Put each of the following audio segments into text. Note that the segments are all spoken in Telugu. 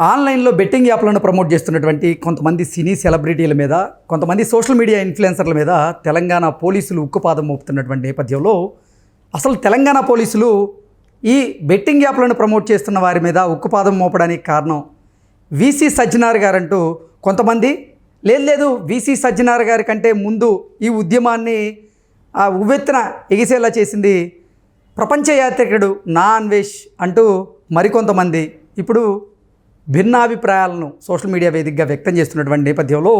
ఆన్లైన్లో బెట్టింగ్ యాప్లను ప్రమోట్ చేస్తున్నటువంటి కొంతమంది సినీ సెలబ్రిటీల మీద కొంతమంది సోషల్ మీడియా ఇన్ఫ్లుయెన్సర్ల మీద తెలంగాణ పోలీసులు ఉక్కుపాదం మోపుతున్నటువంటి నేపథ్యంలో అసలు తెలంగాణ పోలీసులు ఈ బెట్టింగ్ యాప్లను ప్రమోట్ చేస్తున్న వారి మీద ఉక్కుపాదం మోపడానికి కారణం వీసీ సజ్జనార్ గారంటూ కొంతమంది లేదు లేదు వీసీ సజ్జనార్ గారి కంటే ముందు ఈ ఉద్యమాన్ని ఆ ఉవ్వెత్తున ఎగిసేలా చేసింది ప్రపంచ యాత్రికుడు నా అన్వేష్ అంటూ మరికొంతమంది. ఇప్పుడు భిన్నాభిప్రాయాలను సోషల్ మీడియా వేదికగా వ్యక్తం చేస్తున్నటువంటి నేపథ్యంలో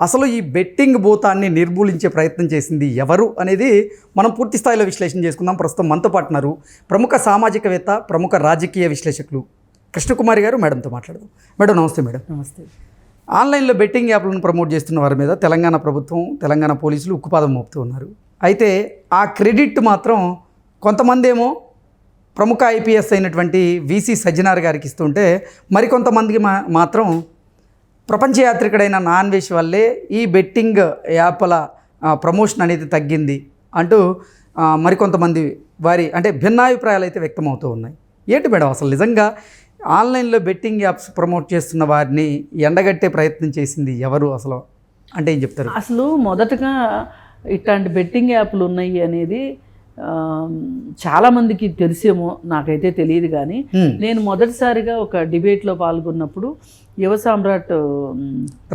అసలు ఈ బెట్టింగ్ భూతాన్ని నిర్మూలించే ప్రయత్నం చేసింది ఎవరు అనేది మనం పూర్తి స్థాయిలో విశ్లేషణ చేసుకుందాం. ప్రస్తుతం మనతో పాటు ఉన్నారు ప్రముఖ సామాజికవేత్త ప్రముఖ రాజకీయ విశ్లేషకులు కృష్ణకుమారి గారు మేడంతో మాట్లాడదాం. మేడం నమస్తే మేడం. నమస్తే. ఆన్లైన్లో బెట్టింగ్ యాప్లను ప్రమోట్ చేస్తున్న వారి మీద తెలంగాణ ప్రభుత్వం తెలంగాణ పోలీసులు ఉక్కుపాదం మోపుతూ ఉన్నారు. అయితే ఆ క్రెడిట్ మాత్రం కొంతమంది ఏమో ప్రముఖ ఐపీఎస్ అయినటువంటి వీసీ సజ్జనార్ గారికి ఇస్తుంటే మరికొంతమందికి మా మాత్రం ప్రపంచ యాత్రికుడైన నాన్ వెజ్ వల్లే ఈ బెట్టింగ్ యాప్ల ప్రమోషన్ అనేది తగ్గింది అంటూ మరికొంతమంది వారి అంటే భిన్నాభిప్రాయాలు అయితే వ్యక్తమవుతూ ఉన్నాయి. ఏంటి మేడం అసలు నిజంగా ఆన్లైన్లో బెట్టింగ్ యాప్స్ ప్రమోట్ చేస్తున్న వారిని ఎండగట్టే ప్రయత్నం చేసింది ఎవరు అసలు? అంటే ఏం చెప్తారు? అసలు మొదటగా ఇట్లాంటి బెట్టింగ్ యాప్లు ఉన్నాయి అనేది చాలామందికి తెలిసేమో నాకైతే తెలియదు కానీ. నేను మొదటిసారిగా ఒక డిబేట్లో పాల్గొన్నప్పుడు యువ సామ్రాట్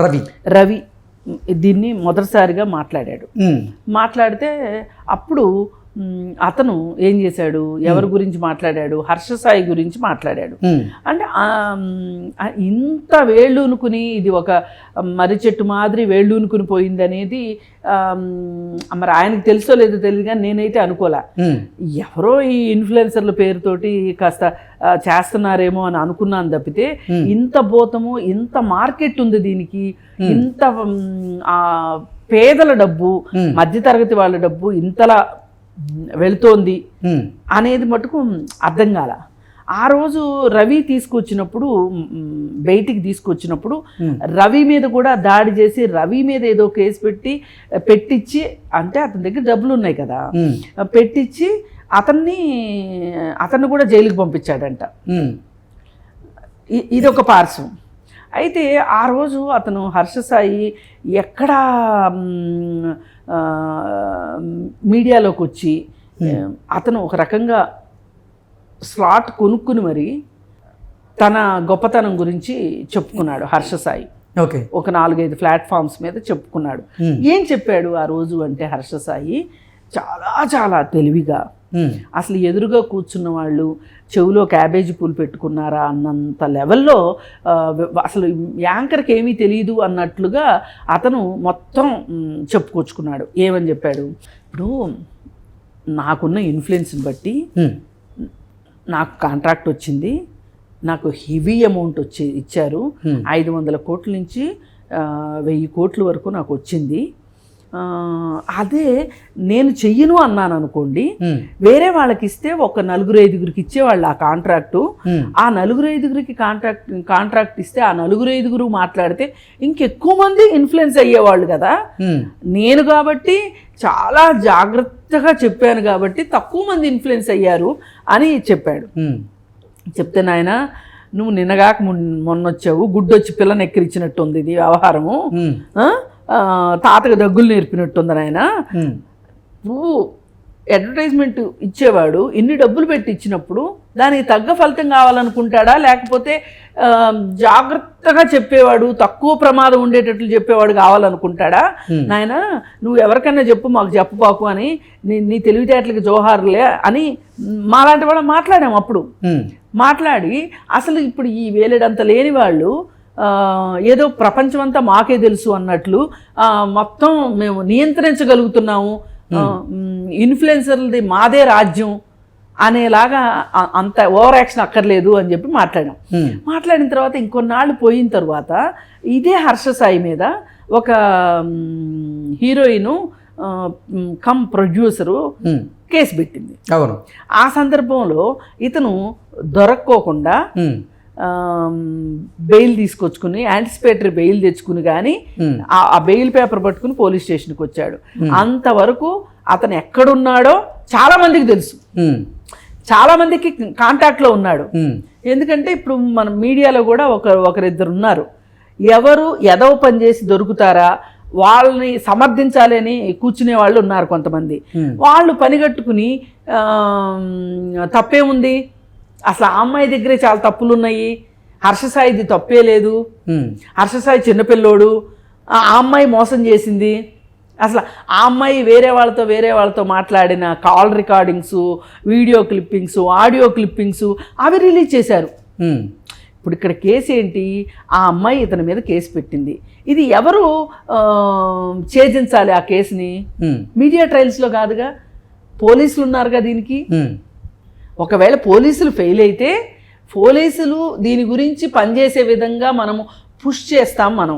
రవి రవి దీన్ని మొదటిసారిగా మాట్లాడాడు. మాట్లాడితే అప్పుడు అతను ఏం చేశాడు? ఎవరి గురించి మాట్లాడాడు? హర్షసాయి గురించి మాట్లాడాడు. అంటే ఇంత వేళ్ళూనుకుని ఇది ఒక మర్రి చెట్టు మాదిరి వేళ్ళూనుకుని పోయింది అనేది మరి ఆయనకు తెలుసో లేదో తెలియదు కానీ నేనైతే అనుకోలే. ఎవరో ఈ ఇన్ఫ్లుయెన్సర్ల పేరుతోటి కాస్త చేస్తున్నారేమో అని అనుకున్నాను తప్పితే ఇంత భూతము ఇంత మార్కెట్ ఉంది దీనికి ఇంత పేదల డబ్బు. మధ్యతరగతి వాళ్ళ డబ్బు ఇంతలా వెళుతోంది. అనేది మటుకు అర్థం కాల ఆ రోజు రవి తీసుకొచ్చినప్పుడు బయటికి తీసుకొచ్చినప్పుడు. రవి మీద కూడా దాడి చేసి రవి మీద ఏదో కేసు పెట్టి పెట్టించి అంటే అతని దగ్గర డబ్బులు ఉన్నాయి కదా. పెట్టించి అతన్ని అతన్ని కూడా జైలుకి పంపించాడంట ఇది ఒక పార్శ్వం అయితే ఆ రోజు అతను హర్షసాయి ఎక్కడా మీడియాలోకి వచ్చి అతను ఒక రకంగా స్లాట్ కొనుక్కుని మరి తన గొప్పతనం గురించి చెప్పుకున్నాడు హర్షసాయి ఓకే ఒక నాలుగైదు ప్లాట్ఫామ్స్ మీద చెప్పుకున్నాడు. ఏం చెప్పాడు ఆ రోజు అంటే హర్షసాయి చాలా చాలా తెలివిగా. అసలు ఎదురుగా కూర్చున్న వాళ్ళు చెవిలో క్యాబేజీ పూలు పెట్టుకున్నారా అన్నంత లెవెల్లో అసలు యాంకర్కి ఏమీ తెలియదు అన్నట్లుగా అతను మొత్తం చెప్పుకొచ్చుకున్నాడు. ఏమని చెప్పాడు? ఇప్పుడు నాకున్న ఇన్ఫ్లుయెన్స్ని బట్టి హ్మ్. నాకు కాంట్రాక్ట్ వచ్చింది. నాకు హెవీ అమౌంట్ వచ్చి ఇచ్చారు. Hmm. ఐదు వందల కోట్ల నుంచి వెయ్యి కోట్ల వరకు నాకు వచ్చింది. అదే నేను చెయ్యను అన్నాను అనుకోండి. వేరే వాళ్ళకి ఇస్తే ఒక నలుగురు ఐదుగురికి ఇచ్చేవాళ్ళు ఆ కాంట్రాక్టు. ఆ నలుగురు ఐదుగురికి కాంట్రాక్ట్ కాంట్రాక్ట్ ఇస్తే ఆ నలుగురు ఐదుగురు మాట్లాడితే ఇంకెక్కువ మంది ఇన్ఫ్లుయెన్స్ అయ్యేవాళ్ళు కదా. నేను కాబట్టి చాలా జాగ్రత్తగా చెప్పాను కాబట్టి తక్కువ మంది ఇన్ఫ్లుయెన్స్ అయ్యారు అని చెప్పాడు. చెప్తే నాయన నువ్వు నిన్నగాక మొన్న- వచ్చావు గుడ్డొచ్చి పిల్లని ఎక్కిరించినట్టుంది ఇది వ్యవహారము తాతకు దగ్గులు నేర్పినట్టుంది నాయన. హ్మ్. నువ్వు అడ్వర్టైజ్మెంట్ ఇచ్చేవాడు ఇన్ని డబ్బులు పెట్టి ఇచ్చినప్పుడు దానికి తగ్గ ఫలితం కావాలనుకుంటాడా? లేకపోతే జాగ్రత్తగా చెప్పేవాడు తక్కువ ప్రమాదం ఉండేటట్లు చెప్పేవాడు కావాలనుకుంటాడా? నాయన నువ్వు ఎవరికైనా చెప్పు మాకు చెప్పపాకు అని నీ నీ తెలివితేటలకి జోహార్లే అని మాలాంటి వాళ్ళు మాట్లాడాం అప్పుడు. మాట్లాడి అసలు ఇప్పుడు ఈ వేలేడంత లేని వాళ్ళు ఏదో ప్రపంచమంతా మాకే తెలుసు అన్నట్లు మొత్తం మేము నియంత్రించగలుగుతున్నాము. మ్, ఇన్ఫ్లుయెన్సర్లది మాదే రాజ్యం అనేలాగా అంత ఓవర్ యాక్షన్ అక్కర్లేదు అని చెప్పి మాట్లాడాం. హ్మ్. మాట్లాడిన తర్వాత ఇంకొన్నాళ్ళు పోయిన తర్వాత ఇదే హర్షసాయి మీద ఒక హీరోయిన్ కమ్ ప్రొడ్యూసరు హ్మ్. కేసు పెట్టింది. అవును. ఆ సందర్భంలో ఇతను దొరక్కోకుండా బెయిల్ తీసుకొచ్చుకుని యాంటిసిపేటరీ బెయిల్ తెచ్చుకుని కానీ. ఆ బెయిల్ పేపర్ పట్టుకుని పోలీస్ స్టేషన్కి వచ్చాడు. అంతవరకు అతను ఎక్కడున్నాడో చాలా మందికి తెలుసు. చాలా మందికి కాంటాక్ట్లో ఉన్నాడు. ఎందుకంటే ఇప్పుడు మన మీడియాలో కూడా ఒక ఒకరిద్దరు ఉన్నారు ఎవరు ఎదవ పని చేసి దొరుకుతారా? వాళ్ళని సమర్థించాలి అని కూర్చునే వాళ్ళు ఉన్నారు కొంతమంది. వాళ్ళు పనిగట్టుకుని తప్పేముంది? అసలు ఆ అమ్మాయి దగ్గరే చాలా తప్పులు ఉన్నాయి హర్షసాయిది తప్పే లేదు. హర్షసాయి చిన్నపిల్లోడు ఆ అమ్మాయి మోసం చేసింది. అసలు ఆ అమ్మాయి వేరే వాళ్ళతో వేరే వాళ్ళతో మాట్లాడిన call recordings video clippings audio clippings అవి రిలీజ్ చేశారు. ఇప్పుడు ఇక్కడ కేసు ఏంటి? ఆ అమ్మాయి ఇతని మీద కేసు పెట్టింది. ఇది ఎవరు ఛేదించాలి ఆ కేసుని? మీడియా ట్రయల్స్లో కాదుగా? పోలీసులు ఉన్నారుగా దీనికి ఒకవేళ పోలీసులు ఫెయిల్ అయితే పోలీసులు దీని గురించి పనిచేసే విధంగా మనము పుష్ చేస్తాం మనం.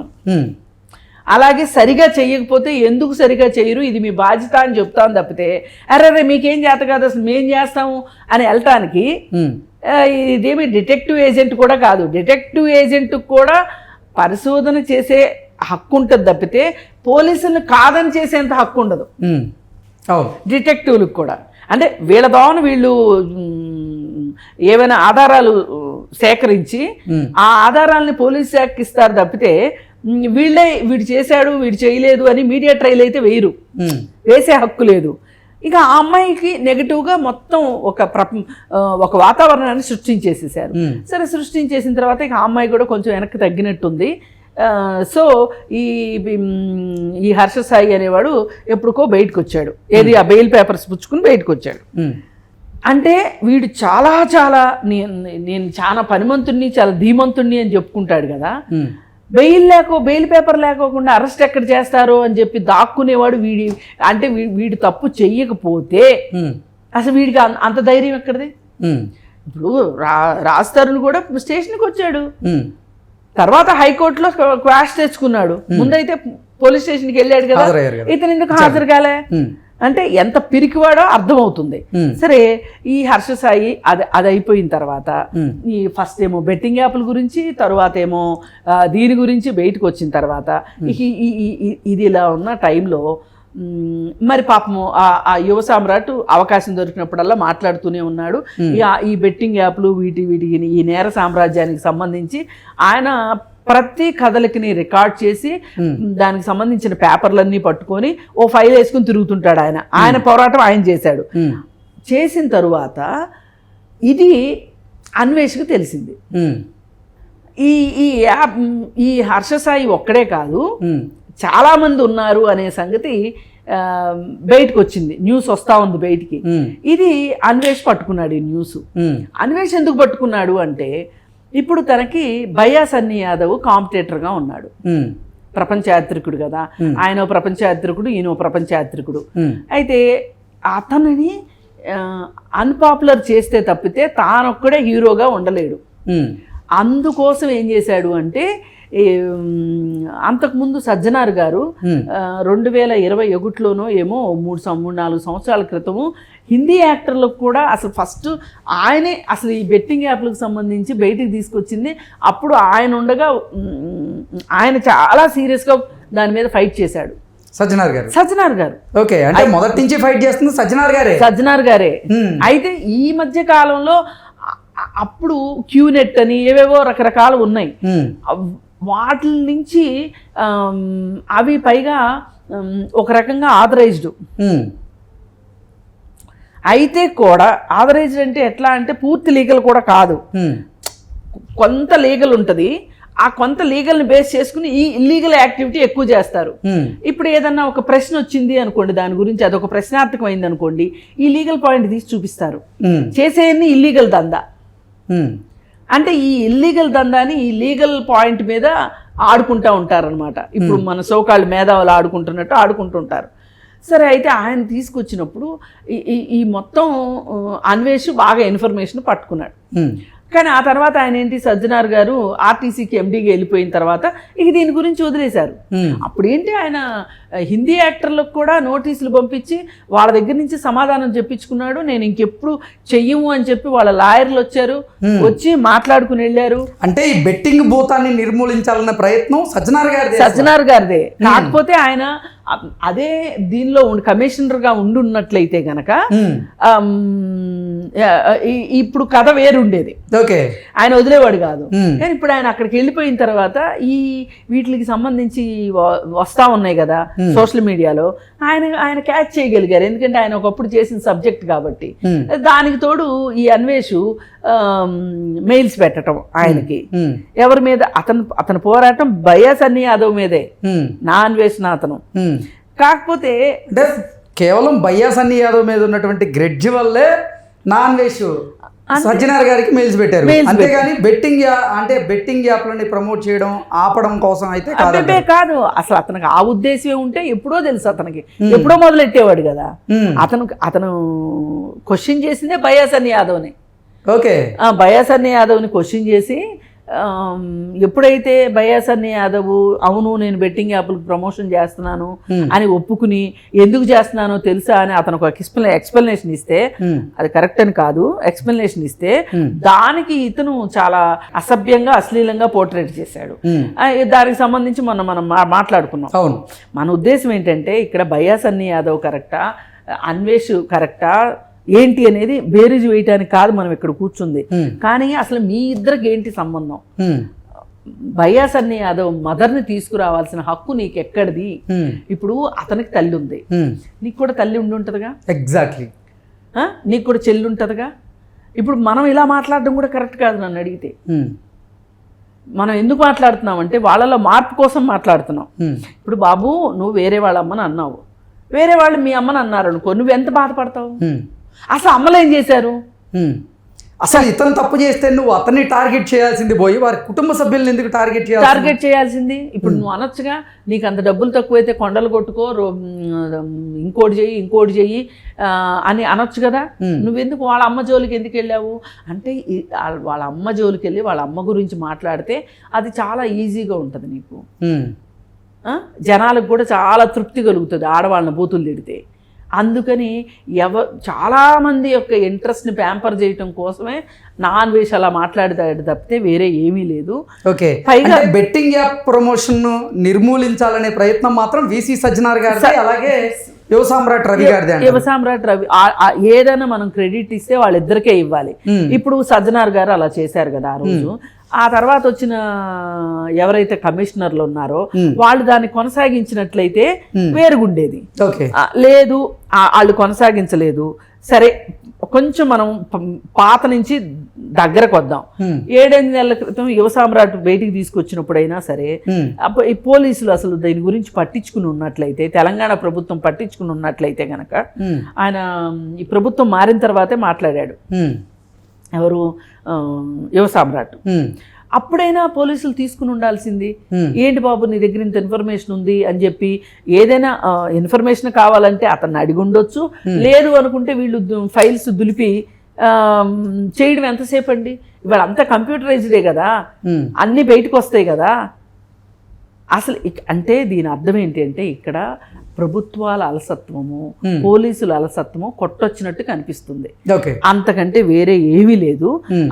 అలాగే సరిగా చెయ్యకపోతే ఎందుకు సరిగా చేయరు? ఇది మీ బాధ్యత అని చెప్తాం తప్పితే అరే రే మీకేం చేత కాదు అసలు మేం చేస్తాము అని వెళ్ళటానికి ఇదేమి డిటెక్టివ్ ఏజెంట్ కూడా కాదు. డిటెక్టివ్ ఏజెంట్ కూడా పరిశోధన చేసే హక్కు ఉంటుంది తప్పితే పోలీసులను కాదని చేసేంత హక్కు ఉండదు. డిటెక్టివ్లకు కూడా. అంటే వీళ్ళ దోవన వీళ్ళు ఏవైనా ఆధారాలు సేకరించి ఆ ఆధారాలని పోలీస్ శాఖకి ఇస్తారు తప్పితే వీళ్ళే వీడు చేశాడు వీడు చేయలేదు అని మీడియా ట్రయల్ అయితే వేయరు. వేసే హక్కు లేదు. ఇక ఆ అమ్మాయికి నెగిటివ్గా మొత్తం ఒక ప్ర ఆ, ఒక వాతావరణాన్ని సృష్టించేసేసారు సరే సృష్టించేసిన తర్వాత ఇక ఆ అమ్మాయి కూడా కొంచెం వెనక్కి తగ్గినట్టుంది. సో ఈ ఈ హర్ష సాయి అనేవాడు ఎప్పుడుకో బయటకు వచ్చాడు ఏది ఆ బెయిల్ పేపర్స్ పుచ్చుకుని బయటకు వచ్చాడు అంటే వీడు చాలా చాలా నేను నేను చాలా పనిమంతుణ్ణి చాలా ధీమంతుణ్ణి అని చెప్పుకుంటాడు కదా. బెయిల్ లేకో బెయిల్ పేపర్ లేకోకుండా అరెస్ట్ ఎక్కడ చేస్తారో అని చెప్పి దాక్కునేవాడు వీడి అంటే వీడు తప్పు చెయ్యకపోతే అసలు వీడికి అంత ధైర్యం ఎక్కడిది? ఇప్పుడు రా రాస్తారుని కూడా స్టేషన్కి వచ్చాడు. తర్వాత హైకోర్టులో క్వాష్ తెచ్చుకున్నాడు. ముందైతే పోలీస్ స్టేషన్కి వెళ్ళాడు కదా. ఇతను ఎందుకు హాజరు కాలే అంటే ఎంత పిరికివాడో అర్థమవుతుంది. సరే ఈ హర్ష సాయి అది అది అయిపోయిన తర్వాత ఈ ఫస్ట్ ఏమో బెట్టింగ్ యాప్ల గురించి తరువాత ఏమో దీని గురించి బయటకు వచ్చిన తర్వాత ఇది ఇలా ఉన్న టైంలో మరి పాపము ఆ- యువ సామ్రాట్ అవకాశం దొరికినప్పుడల్లా మాట్లాడుతూనే ఉన్నాడు. ఈ బెట్టింగ్ యాప్లు వీటి వీటికి ఈ నేర సామ్రాజ్యానికి సంబంధించి ఆయన ప్రతి కథలకిని రికార్డ్ చేసి దానికి సంబంధించిన పేపర్లన్నీ పట్టుకొని ఓ ఫైల్ వేసుకుని తిరుగుతుంటాడు ఆయన. ఆయన పోరాటం ఆయన చేశాడు. చేసిన తరువాత ఇది అన్వేషకు తెలిసింది. ఈ ఈ యాప్ ఈ హర్షసాయి ఒక్కడే కాదు. చాలామంది ఉన్నారు అనే సంగతి బయటకు వచ్చింది న్యూస్ వస్తూ ఉంది బయటికి. ఇది అన్వేష్ పట్టుకున్నాడు ఈ న్యూస్ అన్వేష్ ఎందుకు పట్టుకున్నాడు అంటే ఇప్పుడు తనకి బయ్యా సన్నీ యాదవ్ కాంపిటేటర్గా ఉన్నాడు. ప్రపంచ యాత్రికుడు కదా. ఆయన ప్రపంచ యాత్రికుడు ఈయన ప్రపంచ యాత్రికుడు. అయితే అతనిని అన్పాపులర్ చేస్తే తప్పితే తానొక్కడే హీరోగా ఉండలేడు. అందుకోసం ఏం చేశాడు అంటే అంతకుముందు సజ్జనార్ గారు రెండు వేల ఇరవై ఒకటిలోనో ఏమో మూడు మూడు నాలుగు సంవత్సరాల క్రితము హిందీ యాక్టర్లకు కూడా అసలు ఫస్ట్ ఆయనే అసలు ఈ బెట్టింగ్ యాప్లకు సంబంధించి బయటికి తీసుకొచ్చింది. అప్పుడు ఆయన ఉండగా ఆయన చాలా సీరియస్గా దాని మీద ఫైట్ చేశాడు. సజ్జనార్ గారు? సజ్జనార్ గారు. ఓకే అంటే మొదటి నుంచి ఫైట్ చేస్తుంది సజ్జనార్ గారే? సజ్జనార్ గారే. అయితే ఈ మధ్య కాలంలో అప్పుడు క్యూనెట్ అని ఏవేవో రకరకాలు ఉన్నాయి. వాటి నుంచి అవి పైగా ఒక రకంగా ఆథరైజ్డ్. అయితే కూడా ఆథరైజ్డ్ అంటే ఎట్లా అంటే పూర్తి లీగల్ కూడా కాదు. కొంత లీగల్ ఉంటుంది. ఆ కొంత లీగల్ని బేస్ చేసుకుని ఈ ఇల్లీగల్ యాక్టివిటీ ఎక్కువ చేస్తారు. ఇప్పుడు ఏదన్నా ఒక ప్రశ్న వచ్చింది అనుకోండి దాని గురించి అదొక ప్రశ్నార్థకమైంది అనుకోండి ఈ లీగల్ పాయింట్ తీసి చూపిస్తారు. చేసేయన్ని ఇల్లీగల్ దందా. అంటే ఈ ఇల్లీగల్ దందాని ఈ లీగల్ పాయింట్ మీద ఆడుకుంటూ ఉంటారనమాట ఇప్పుడు మన సోకాళ్ళు మేధావులు ఆడుకుంటున్నట్టు ఆడుకుంటుంటారు. సరే అయితే ఆయన తీసుకొచ్చినప్పుడు ఈ మొత్తం అన్వేష్ బాగా ఇన్ఫర్మేషన్ పట్టుకున్నాడు. ఉమ్, కానీ ఆ తర్వాత ఆయన ఏంటి సజ్జనార్ గారు ఆర్టీసీకి ఎండీగా వెళ్ళిపోయిన తర్వాత ఇక దీని గురించి వదిలేశారు. అప్పుడు ఏంటి ఆయన హిందీ యాక్టర్లకు కూడా నోటీసులు పంపించి వాళ్ళ దగ్గర నుంచి సమాధానం చెప్పించుకున్నాడు నేను ఇంకెప్పుడు చెయ్యము అని చెప్పి వాళ్ళ లాయర్లు వచ్చారు వచ్చి మాట్లాడుకుని వెళ్ళారు. అంటే ఈ బెట్టింగ్ భూతాన్ని నిర్మూలించాలన్న ప్రయత్నం సజ్జనార్ గారి సజ్జనార్ గారిదే. కాకపోతే ఆయన అదే దీనిలో కమిషనర్గా ఉండి ఉన్నట్లయితే గనక ఇప్పుడు కథ వేరుండేది. ఓకే. ఆయన వదిలేవాడు కాదు. కానీ ఇప్పుడు ఆయన అక్కడికి వెళ్ళిపోయిన తర్వాత ఈ వీటికి సంబంధించి వస్తా ఉన్నాయి కదా సోషల్ మీడియాలో. ఆయన ఆయన క్యాచ్ చేయగలిగారు. ఎందుకంటే ఆయన ఒకప్పుడు చేసిన సబ్జెక్ట్ కాబట్టి. దానికి తోడు ఈ అన్వేషు మెయిల్స్ పెట్టడం ఆయనకి. ఎవరి మీద? అతను అతని పోరాటం బయాస్ అన్ని యాదవ్ మీదే. నా అన్వేషణ అతను. కాకపోతే అంటే కేవలం బయ్యా సన్నీ యాదవ్ మీద ఉన్నటువంటి గ్రెడ్జ్ వల్లే నాన్ వేష్ సజ్జనార్ గారికి మెయిల్స్ పెట్టారు. అంతేగాని బెట్టింగ్ అంటే బెట్టింగ్ యాప్లని ప్రమోట్ చేయడం ఆపడం కోసం అయితే కాదు కాదు అసలు అతనికి ఆ ఉద్దేశమే ఉంటే ఎప్పుడో తెలుసు అతనికి. ఎప్పుడో మొదలెట్టేవాడు కదా. అతను అతను క్వశ్చన్ చేసిందే బయాసన్ యాదవ్ని. ఓకే. ఆ బయాసన్ యాదవ్ని క్వశ్చన్ చేసి ఎప్పుడైతే బయాసన్ యాదవ్ అవును నేను బెట్టింగ్ యాప్లకు ప్రమోషన్ చేస్తున్నాను అని ఒప్పుకుని ఎందుకు చేస్తున్నానో తెలుసా అని అతను ఒక ఎక్స్ప్లె ఎక్స్ప్లెనేషన్ ఇస్తే. అది కరెక్ట్ అని కాదు ఎక్స్ప్లెనేషన్ ఇస్తే. దానికి ఇతను చాలా అసభ్యంగా అశ్లీలంగా పోర్ట్రేట్ చేశాడు. దానికి సంబంధించి మనం మా- మాట్లాడుకున్నాం. అవును. మన ఉద్దేశం ఏంటంటే ఇక్కడ బయాసన్ని యాదవ్ కరెక్టా అన్వేష్ కరెక్టా ఏంటి అనేది బేరీజ్ వేయటానికి కాదు మనం ఇక్కడ కూర్చుంది. కానీ అసలు మీ ఇద్దరికి ఏంటి సంబంధం ఉమ్. బయాసన్ని యాదవ్ మదర్ని తీసుకురావాల్సిన హక్కు నీకు ఎక్కడిది. ఇప్పుడు అతనికి తల్లి ఉంది. నీకు కూడా తల్లి ఉండి ఉంటుందిగా ఎగ్జాక్ట్లీ? నీకు కూడా చెల్లి ఉంటుందిగా ఇప్పుడు మనం ఇలా మాట్లాడడం కూడా కరెక్ట్ కాదు నన్ను అడిగితే. మనం ఎందుకు మాట్లాడుతున్నాం అంటే వాళ్ళలో మార్పు కోసం మాట్లాడుతున్నాం. ఇప్పుడు బాబు నువ్వు వేరే వాళ్ళ అమ్మని అన్నావు వేరే వాళ్ళు మీ అమ్మని అన్నారు అనుకో నువ్వు ఎంత బాధపడతావు. అసలు అమ్మలు ఏం చేశారు. అసలు ఇతను తప్పు చేస్తే నువ్వు అతన్ని టార్గెట్ చేయాల్సింది పోయి వారి కుటుంబ సభ్యులను ఎందుకు టార్గెట్ చేయాలి టార్గెట్ చేయాల్సింది. ఇప్పుడు నువ్వు అనొచ్చుగా నీకు అంత డబ్బులు తక్కువైతే కొండలు కొట్టుకో రో- ఇంకోటి చెయ్యి ఇంకోటి చెయ్యి అని అనొచ్చు కదా. నువ్వెందుకు వాళ్ళ అమ్మ జోలికి ఎందుకు వెళ్ళావు? అంటే వాళ్ళ అమ్మ జోలికి వెళ్ళి వాళ్ళ అమ్మ గురించి మాట్లాడితే అది చాలా ఈజీగా ఉంటుంది నీకు? జనాలకు కూడా చాలా తృప్తి కలుగుతుంది ఆడవాళ్ళని బూతులు తిడితే. అందుకని ఎవ చాలామంది యొక్క ఇంట్రెస్ట్ని ప్యాంపర్ చేయటం కోసమే నాన్ వేష్ అలా మాట్లాడతాడు తప్పితే వేరే ఏమీ లేదు. ఓకే. పైగా- బెట్టింగ్ యాప్ ప్రమోషన్ నిర్మూలించాలనే ప్రయత్నం మాత్రం విసి సజ్జనార్ గారిది అలాగే యువ సామ్రాట్ రవి గారిది అంట యువ సామ్రాట్ రవి ఏదైనా మనం క్రెడిట్ ఇస్తే వాళ్ళిద్దరికే ఇవ్వాలి. ఇప్పుడు సజ్జనార్ గారు అలా చేశారు కదా ఆ రోజు. ఆ తర్వాత వచ్చిన ఎవరైతే కమిషనర్లు ఉన్నారో వాళ్ళు దాన్ని కొనసాగించినట్లయితే వేరుగుండేది. లేదు వాళ్ళు కొనసాగించలేదు. సరే కొంచెం మనం పాత నుంచి దగ్గరకు వద్దాం. ఏడెనిమిది నెలల క్రితం యువ సామ్రాట్ బయటికి తీసుకొచ్చినప్పుడైనా సరే ఈ పోలీసులు అసలు దీని గురించి పట్టించుకుని ఉన్నట్లయితే తెలంగాణ ప్రభుత్వం పట్టించుకుని ఉన్నట్లయితే గనక. ఆయన ఈ ప్రభుత్వం మారిన తర్వాతే మాట్లాడాడు. ఎవరు? యువ సామ్రాట్. అప్పుడైనా పోలీసులు తీసుకుని ఉండాల్సింది. ఏంటి బాబు నీ దగ్గర ఇంత ఇన్ఫర్మేషన్ ఉంది అని చెప్పి ఏదైనా ఇన్ఫర్మేషన్ కావాలంటే అతన్ని అడిగి ఉండొచ్చు లేదు అనుకుంటే వీళ్ళు ఫైల్స్ దులిపి చేయడం ఎంతసేపు అండి ఇవాళ అంతా కంప్యూటరైజ్డే కదా. అన్నీ బయటకు వస్తాయి కదా అసలు అంటే దీని అర్థం ఏంటి అంటే ఇక్కడ ప్రభుత్వాల అలసత్వము పోలీసుల అలసత్వము కొట్టొచ్చినట్టు కనిపిస్తుంది. అంతకంటే వేరే ఏమీ లేదు. Hmm.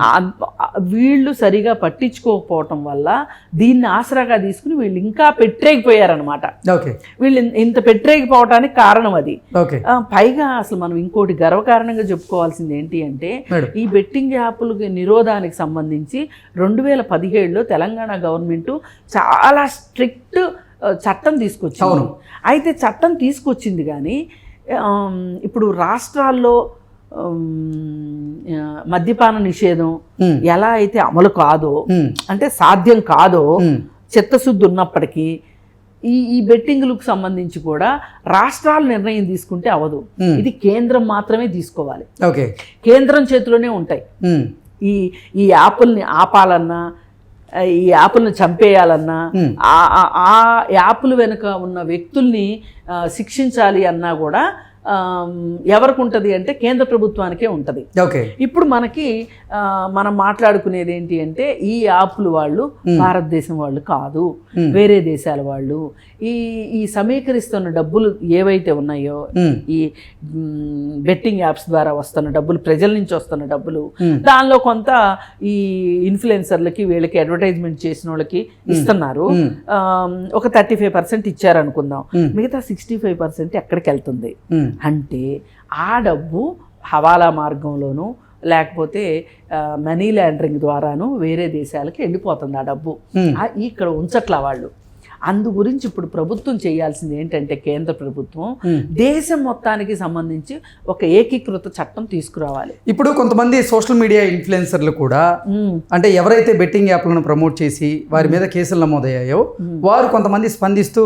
వీళ్ళు సరిగా పట్టించుకోకపోవటం వల్ల దీన్ని ఆసరాగా తీసుకుని వీళ్ళు ఇంకా పెట్టేకపోయారనమాట ఓకే వీళ్ళు ఇంత పెట్టేకపోవటానికి కారణం అది. పైగా అసలు మనం ఇంకోటి గర్వకారణంగా చెప్పుకోవాల్సింది ఏంటి అంటే ఈ బెట్టింగ్ యాప్లకి నిరోధానికి సంబంధించి రెండు వేల పదిహేడులో తెలంగాణ గవర్నమెంట్ చాలా స్ట్రిక్ట్ చట్టం తీసుకొచ్చింది. అయితే చట్టం తీసుకొచ్చింది కానీ ఇప్పుడు రాష్ట్రాల్లో మద్యపాన నిషేధం. ఎలా అయితే అమలు కాదో. అంటే సాధ్యం కాదో. చిత్తశుద్ధి ఉన్నప్పటికీ ఈ ఈ బెట్టింగ్లకు సంబంధించి కూడా రాష్ట్రాలు నిర్ణయం తీసుకుంటే అవదు. ఇది కేంద్రం మాత్రమే తీసుకోవాలి ఓకే కేంద్రం చేతిలోనే ఉంటాయి. ఈ ఈ యాప్ల్ని ఆపాలన్నా ఈ యాప్లను చంపేయాలన్నా. ఆ యాప్ల వెనుక ఉన్న వ్యక్తుల్ని శిక్షించాలి అన్నా కూడా ఎవరికి ఉంటుంది అంటే కేంద్ర ప్రభుత్వానికే ఉంటుంది. ఓకే. ఇప్పుడు మనకి మనం మాట్లాడుకునేది ఏంటి అంటే ఈ యాప్లు వాళ్ళు భారతదేశం వాళ్ళు కాదు వేరే దేశాల వాళ్ళు. ఈ ఈ సమీకరిస్తున్న డబ్బులు ఏవైతే ఉన్నాయో ఈ బెట్టింగ్ యాప్స్ ద్వారా వస్తున్న డబ్బులు ప్రజల నుంచి వస్తున్న డబ్బులు దానిలో కొంత ఈ ఇన్ఫ్లుయెన్సర్లకి వీళ్ళకి అడ్వర్టైజ్మెంట్ చేసిన వాళ్ళకి ఇస్తున్నారు. ఒక థర్టీ ఫైవ్ పర్సెంట్ ఇచ్చారనుకుందాం. మిగతా సిక్స్టీ ఫైవ్ పర్సెంట్ ఎక్కడికి వెళ్తుంది అంటే ఆ డబ్బు హవాలా మార్గంలోనూ లేకపోతే మనీ లాండరింగ్ ద్వారాను వేరే దేశాలకి వెళ్ళిపోతుంది ఆ డబ్బు. ఇక్కడ ఉంచట్లా వాళ్ళు. అందు గురించి ఇప్పుడు ప్రభుత్వం చేయాల్సింది ఏంటంటే కేంద్ర ప్రభుత్వం. దేశం మొత్తానికి సంబంధించి ఒక ఏకీకృత చట్టం తీసుకురావాలి. ఇప్పుడు కొంతమంది సోషల్ మీడియా ఇన్ఫ్లుయెన్సర్లు కూడా అంటే ఎవరైతే బెట్టింగ్ యాప్లను ప్రమోట్ చేసి వారి మీద కేసులు నమోదయ్యాయో వారు కొంతమంది స్పందిస్తూ.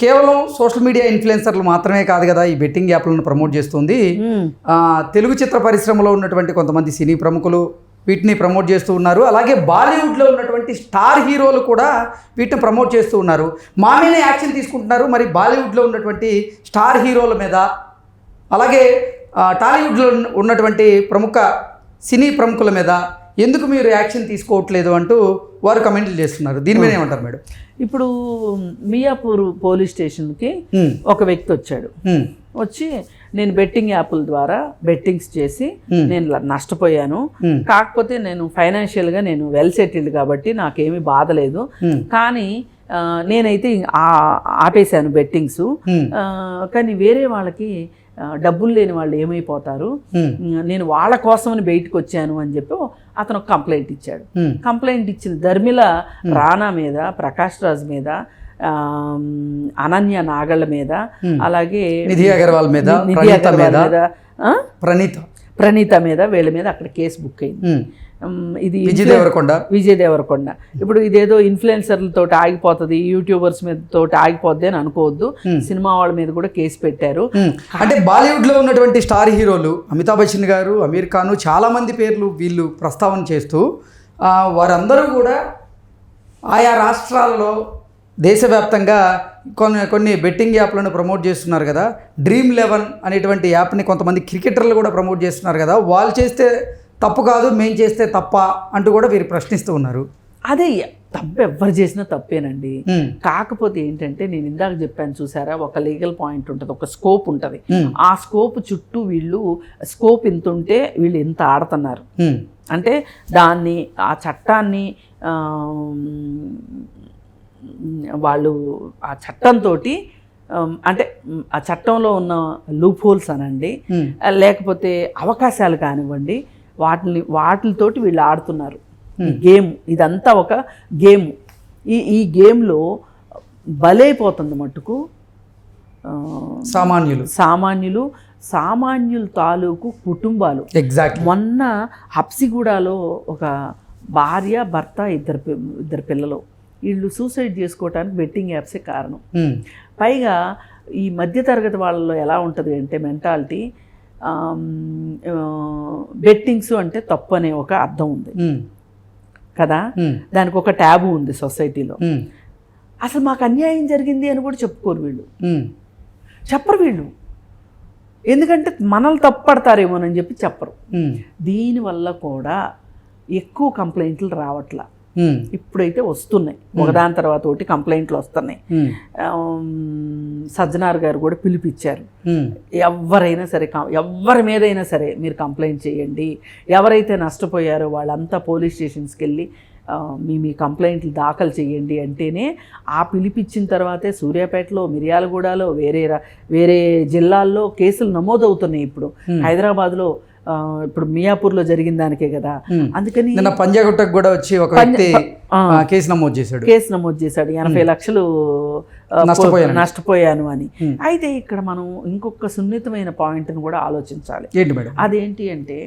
కేవలం సోషల్ మీడియా ఇన్ఫ్లుయెన్సర్లు మాత్రమే కాదు కదా ఈ బెట్టింగ్ యాప్లను ప్రమోట్ చేస్తుంది. తెలుగు చిత్ర పరిశ్రమలో ఉన్నటువంటి కొంతమంది సినీ ప్రముఖులు వీటిని ప్రమోట్ చేస్తూ ఉన్నారు. అలాగే బాలీవుడ్లో ఉన్నటువంటి స్టార్ హీరోలు కూడా వీటిని ప్రమోట్ చేస్తూ ఉన్నారు. మా మీదే యాక్షన్ తీసుకుంటున్నారు. మరి బాలీవుడ్లో ఉన్నటువంటి స్టార్ హీరోల మీద. అలాగే టాలీవుడ్లో ఉన్న- ఉన్నటువంటి ప్రముఖ సినీ ప్రముఖుల మీద. ఎందుకు మీరు యాక్షన్ తీసుకోవట్లేదు అంటూ వారు కమెంట్లు చేస్తున్నారు. దీని మీద ఏమంటారు మేడం? ఇప్పుడు మియాపూర్ పోలీస్ స్టేషన్కి ఒక వ్యక్తి వచ్చాడు. వచ్చి నేను బెట్టింగ్ యాప్ల ద్వారా బెట్టింగ్స్ చేసి నేను ల- నష్టపోయాను. Hmm. కాకపోతే నేను ఫైనాన్షియల్గా నేను వెల్ సెటిల్డ్ కాబట్టి నాకేమీ బాధ లేదు. Hmm. కానీ నేనైతే ఆపేశాను బెట్టింగ్స్ Hmm. కానీ వేరే వాళ్ళకి డబ్బులు లేని వాళ్ళు ఏమైపోతారు? నేను వాళ్ళ కోసమని బయటకు వచ్చాను అని చెప్పి అతను కంప్లైంట్ ఇచ్చాడు. కంప్లైంట్ ఇచ్చిన ధర్మిల రాణా మీద ప్రకాష్ రాజ్ మీద అనన్య నాగళ్ళ మీద అలాగే నిధి అగర్వాల్ మీద నిధి ప్రణీత అగర్వాల్ మీద? ప్రణీత. ప్రణీత మీద వీళ్ళ మీద అక్కడ కేసు బుక్ అయింది. ఇది విజయ్ దేవరకొండ. విజయ్ దేవరకొండ. ఇప్పుడు ఇదేదో ఇన్ఫ్లుయెన్సర్లతో ఆగిపోతుంది యూట్యూబర్స్ మీద తోటి ఆగిపోద్ది అని అనుకోవద్దు. సినిమా వాళ్ళ మీద కూడా కేసు పెట్టారు. అంటే బాలీవుడ్లో ఉన్నటువంటి స్టార్ హీరోలు అమితాబ్ బచ్చన్ గారు అమీర్ ఖాన్ చాలా మంది పేర్లు వీళ్ళు ప్రస్తావన చేస్తూ వారందరూ కూడా ఆయా రాష్ట్రాల్లో దేశవ్యాప్తంగా కొన్ని కొన్ని బెట్టింగ్ యాప్లను ప్రమోట్ చేస్తున్నారు కదా. డ్రీమ్ లెవెన్ అనేటువంటి యాప్ని కొంతమంది క్రికెటర్లు కూడా ప్రమోట్ చేస్తున్నారు కదా. వాళ్ళు చేస్తే తప్పు కాదు మేం చేస్తే తప్ప అంటూ కూడా వీరు ప్రశ్నిస్తూ ఉన్నారు. అదే తప్పు ఎవ్వరు చేసినా తప్పేనండి. కాకపోతే ఏంటంటే నేను ఇందాక చెప్పాను చూసారా ఒక లీగల్ పాయింట్ ఉంటుంది ఒక స్కోప్ ఉంటుంది. ఆ స్కోప్ చుట్టూ వీళ్ళు స్కోప్ ఇంత ఉంటే వీళ్ళు ఇంత ఆడుతున్నారు. అంటే దాన్ని ఆ చట్టాన్ని వాళ్ళు ఆ చట్టంతో అంటే ఆ చట్టంలో ఉన్న లూప్ హోల్స్ అనండి. లేకపోతే అవకాశాలు కానివ్వండి వాటిని వాటితోటి వీళ్ళు ఆడుతున్నారు. గేమ్ ఇదంతా ఒక గేమ్. ఈ ఈ గేమ్లో బలైపోతుంది మట్టుకు సామాన్యులు. సామాన్యులు సామాన్యుల తాలూకు కుటుంబాలు. ఎగ్జాక్ట్ మొన్న హప్సిగూడలో ఒక భార్య భర్త ఇద్దరు ఇద్దరు పిల్లలు. వీళ్ళు సూసైడ్ చేసుకోవడానికి బెట్టింగ్ యాప్సే కారణం. పైగా ఈ మధ్యతరగతి వాళ్ళలో ఎలా ఉంటుంది అంటే మెంటాలిటీ బెట్టింగ్స్ అంటే తప్పు అనే ఒక అర్థం ఉంది. కదా? దానికి ఒక ట్యాబు ఉంది సొసైటీలో. అసలు మాకు అన్యాయం జరిగింది అని కూడా చెప్పుకోరు వీళ్ళు. చెప్పరు వీళ్ళు. ఎందుకంటే మనల్ని తప్పడతారేమోనని చెప్పి చెప్పరు. దీనివల్ల కూడా ఎక్కువ కంప్లైంట్లు రావట్లా. ఇప్పుడైతే వస్తున్నాయి. ఒకదాని తర్వాత ఒకటి కంప్లైంట్లు వస్తున్నాయి. సజ్జనార్ గారు కూడా పిలిపిచ్చారు. ఎవరైనా సరే ఎవరి మీదైనా సరే మీరు కంప్లైంట్ చేయండి. ఎవరైతే నష్టపోయారో వాళ్ళంతా పోలీస్ స్టేషన్స్కి వెళ్ళి మీ మీ కంప్లైంట్లు దాఖలు చేయండి అంటేనే ఆ పిలిపిచ్చిన తర్వాతే సూర్యాపేటలో మిర్యాలగూడలో వేరే వేరే జిల్లాల్లో కేసులు నమోదవుతున్నాయి ఇప్పుడు. హైదరాబాద్లో ఇప్పుడు మియాపూర్లో జరిగిన దానికే కదా. అందుకని నిన్న పంజాగుట్టకు కూడా వచ్చి ఒక వ్యక్తి కేసు నమోదు చేశాడు. కేసు నమోదు చేశాడు. ఎనభై లక్షలు నష్టపోయాను. అని. అయితే ఇక్కడ మనం ఇంకొక సున్నితమైన పాయింట్ని కూడా ఆలోచించాలి. అదేంటి అంటే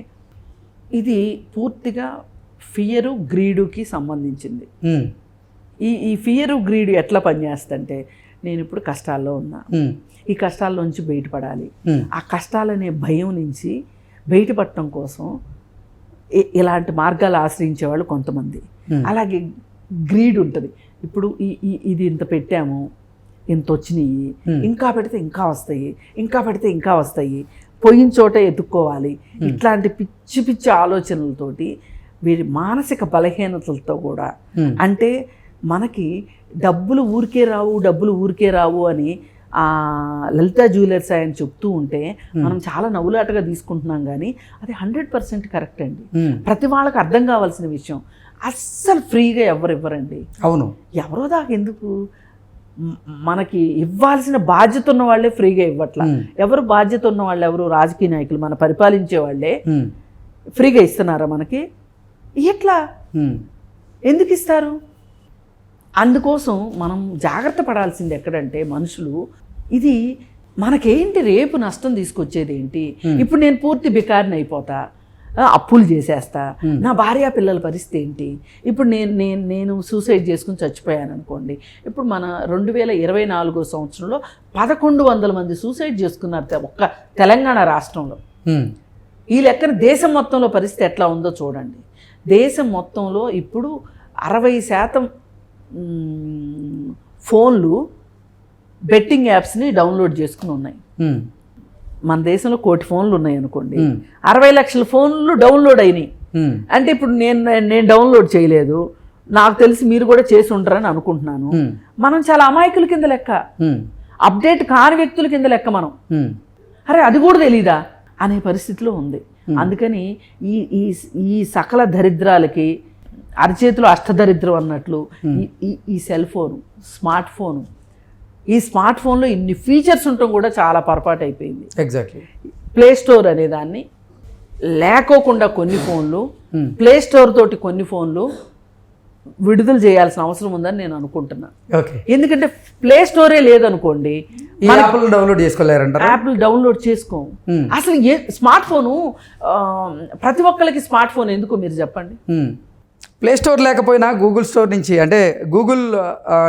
ఇది పూర్తిగా ఫియరు గ్రీడుకి సంబంధించింది. ఈ ఈ ఫియరు గ్రీడు ఎట్లా పనిచేస్తుందంటే నేను ఇప్పుడు కష్టాల్లో ఉన్నా. ఈ కష్టాల్లోంచి బయటపడాలి. ఆ కష్టాలనే భయం నుంచి బయటపడటం కోసం ఇలాంటి మార్గాలు ఆశ్రయించే వాళ్ళు కొంతమంది. అలాగే గ్రీడ్ ఉంటుంది ఇప్పుడు ఈ ఇది ఇంత పెట్టాము ఇంత వచ్చినాయి. ఇంకా పెడితే ఇంకా వస్తాయి ఇంకా పెడితే ఇంకా వస్తాయి పోయిన చోట ఎత్తుక్కోవాలి ఇట్లాంటి పిచ్చి పిచ్చి ఆలోచనలతోటి వీరి మానసిక బలహీనతలతో కూడా. అంటే మనకి డబ్బులు ఊరికే రావు డబ్బులు ఊరికే రావు అని ఆ లలిత జ్యువెలర్స్ ఆయన చెప్తూ ఉంటే మనం చాలా నవ్వులాటగా తీసుకుంటున్నాం కానీ అది హండ్రెడ్ పర్సెంట్ కరెక్ట్ అండి. ప్రతి వాళ్ళకి అర్థం కావాల్సిన విషయం. అస్సలు ఫ్రీగా ఎవరు ఇవ్వరండి. అవును. ఎవరో దాకా ఎందుకు? మనకి ఇవ్వాల్సిన బాధ్యత ఉన్న వాళ్ళే ఫ్రీగా ఇవ్వట్లా. ఎవరు బాధ్యత ఉన్న వాళ్ళు ఎవరు? రాజకీయ నాయకులు మన పరిపాలించే వాళ్ళే ఫ్రీగా ఇస్తున్నారా మనకి? ఎట్లా? ఎందుకు ఇస్తారు? అందుకోసం మనం జాగ్రత్త పడాల్సింది ఎక్కడంటే మనుషులు ఇది మనకేంటి రేపు నష్టం తీసుకొచ్చేది ఏంటి? ఇప్పుడు నేను పూర్తి బికారిని అయిపోతా అప్పులు చేసేస్తా నా భార్య పిల్లల పరిస్థితి ఏంటి? ఇప్పుడు నేను నేను నేను సూసైడ్ చేసుకుని చచ్చిపోయాను అనుకోండి ఇప్పుడు మన రెండు వేల ఇరవై నాలుగో సంవత్సరంలో పదకొండు వందల మంది సూసైడ్ చేసుకున్నారు ఒక్క తెలంగాణ రాష్ట్రంలో. ఈ లెక్కన దేశం మొత్తంలో పరిస్థితి ఎట్లా ఉందో చూడండి. దేశం మొత్తంలో ఇప్పుడు అరవై శాతం ఫోన్లు బెట్టింగ్ యాప్స్ని డౌన్లోడ్ చేసుకుని ఉన్నాయి. మన దేశంలో కోటి ఫోన్లు ఉన్నాయి అనుకోండి. అరవై లక్షల ఫోన్లు డౌన్లోడ్ అయినాయి. అంటే ఇప్పుడు నేను నేను డౌన్లోడ్ చేయలేదు. నాకు తెలిసి మీరు కూడా చేసి ఉంటారని అనుకుంటున్నాను. మనం చాలా అమాయకుల కింద లెక్క. అప్డేట్ కాని వ్యక్తుల కింద లెక్క మనం. అరే అది కూడా తెలీదా? అనే పరిస్థితిలో ఉంది. అందుకని ఈ ఈ సకల దరిద్రాలకి అరచేతిలో అష్టదరిద్రం అన్నట్లు ఈ- ఈ ఈ సెల్ ఫోను స్మార్ట్ ఫోను ఈ స్మార్ట్ ఫోన్లో ఇన్ని ఫీచర్స్ ఉండటం కూడా చాలా పొరపాటు అయిపోయింది. ఎగ్జాక్ట్లీ ప్లే స్టోర్ అనే దాన్ని లేకోకుండా కొన్ని ఫోన్లు Hmm. ప్లే స్టోర్ తోటి కొన్ని ఫోన్లు విడుదల చేయాల్సిన అవసరం ఉందని నేను అనుకుంటున్నా. ఓకే ఎందుకంటే ప్లే స్టోరే లేదనుకోండి యాప్లు డౌన్లోడ్ చేసుకోలేరంటారా? యాప్లు డౌన్లోడ్ చేసుకో. Hmm. అసలు ఏ స్మార్ట్ ఫోను ప్రతి ఒక్కరికి స్మార్ట్ ఫోన్ ఎందుకు మీరు చెప్పండి? ప్లే స్టోర్ లేకపోయినా గూగుల్ స్టోర్ నుంచి అంటే గూగుల్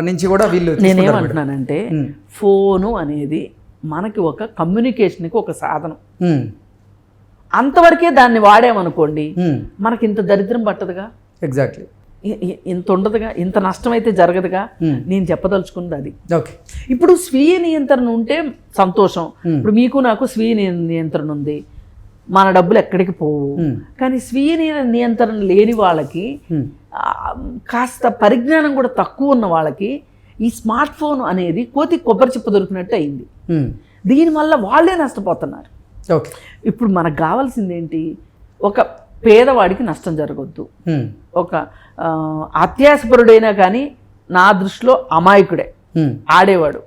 నుంచి కూడా వీళ్ళు. నేనేమంటున్నానంటే Hmm. ఫోను అనేది మనకి ఒక కమ్యూనికేషన్కి ఒక సాధనం. ఉమ్, అంతవరకే దాన్ని వాడామనుకోండి ఉమ్, మనకి ఇంత దరిద్రం పట్టదుగా? ఎగ్జాక్ట్లీ ఇంత ఉండదుగా? ఇంత నష్టం అయితే జరగదుగా? Hmm. నేను చెప్పదలుచుకున్నది అది. ఓకే ఇప్పుడు స్వీయ నియంత్రణ ఉంటే సంతోషం. ఇప్పుడు మీకు నాకు స్వీయ నియ- నియంత్రణ ఉంది. మన డబ్బులు ఎక్కడికి పోవు. కానీ స్వీయ నియ- నియంత్రణ లేని వాళ్ళకి కాస్త పరిజ్ఞానం కూడా తక్కువ ఉన్న వాళ్ళకి ఈ స్మార్ట్ ఫోన్ అనేది కోతి కొబ్బరి చిప్ప దొరికినట్టు అయింది. దీనివల్ల వాళ్ళే నష్టపోతున్నారు. ఓకే. ఇప్పుడు మనకు కావాల్సింది ఏంటి? ఒక పేదవాడికి నష్టం జరగొద్దు. ఒక అత్యాసపరుడైనా కానీ నా దృష్టిలో అమాయకుడే. ఆడేవాడు.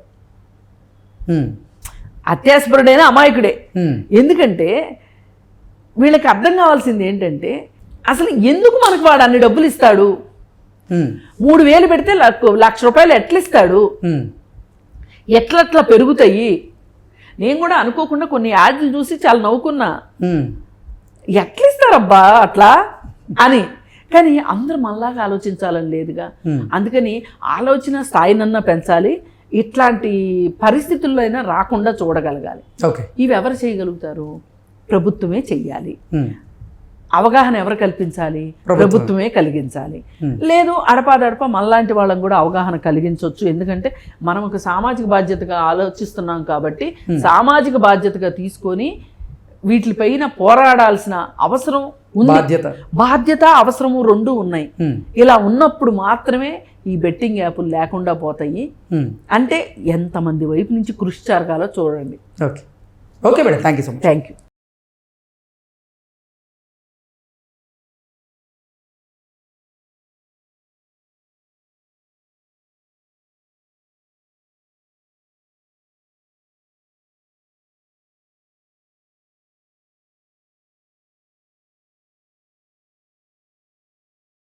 అత్యాసపరుడైనా అమాయకుడే. ఎందుకంటే వీళ్ళకి అర్థం కావాల్సింది ఏంటంటే అసలు ఎందుకు మనకు వాడు అన్ని డబ్బులు ఇస్తాడు? మూడు వేలు పెడితే లక్ష- రూపాయలు ఎట్లా ఇస్తాడు? ఎట్లట్లా పెరుగుతాయి? నేను కూడా అనుకోకుండా కొన్ని యాడ్లు చూసి చాలా నవ్వుకున్నా. ఎట్లా ఇస్తారబ్బా అట్లా? అని. కానీ అందరూ మనలాగా ఆలోచించాలని లేదుగా. అందుకని ఆలోచన స్థాయినన్నా పెంచాలి. ఇట్లాంటి పరిస్థితుల్లో అయినా రాకుండా చూడగలగాలి. ఇవి ఎవరు చేయగలుగుతారు? ప్రభుత్వమే చెయ్యాలి. అవగాహన ఎవరు కల్పించాలి? ప్రభుత్వం. ప్రభుత్వమే కలిగించాలి. లేదు అడపాదడప మనలాంటి వాళ్ళని కూడా అవగాహన కలిగించవచ్చు ఎందుకంటే మనం ఒక సామాజిక బాధ్యతగా ఆలోచిస్తున్నాం కాబట్టి సామాజిక బాధ్యతగా తీసుకొని వీటిపైన పోరాడాల్సిన అవసరం ఉంది. బాధ్యత. బాధ్యత అవసరము రెండు ఉన్నాయి. ఇలా ఉన్నప్పుడు మాత్రమే ఈ బెట్టింగ్ యాప్లు లేకుండా పోతాయి. అంటే ఎంతమంది వైపు నుంచి కృషి జరగాలో చూడండి. Okay. Okay madam. Thank you so much. Thank you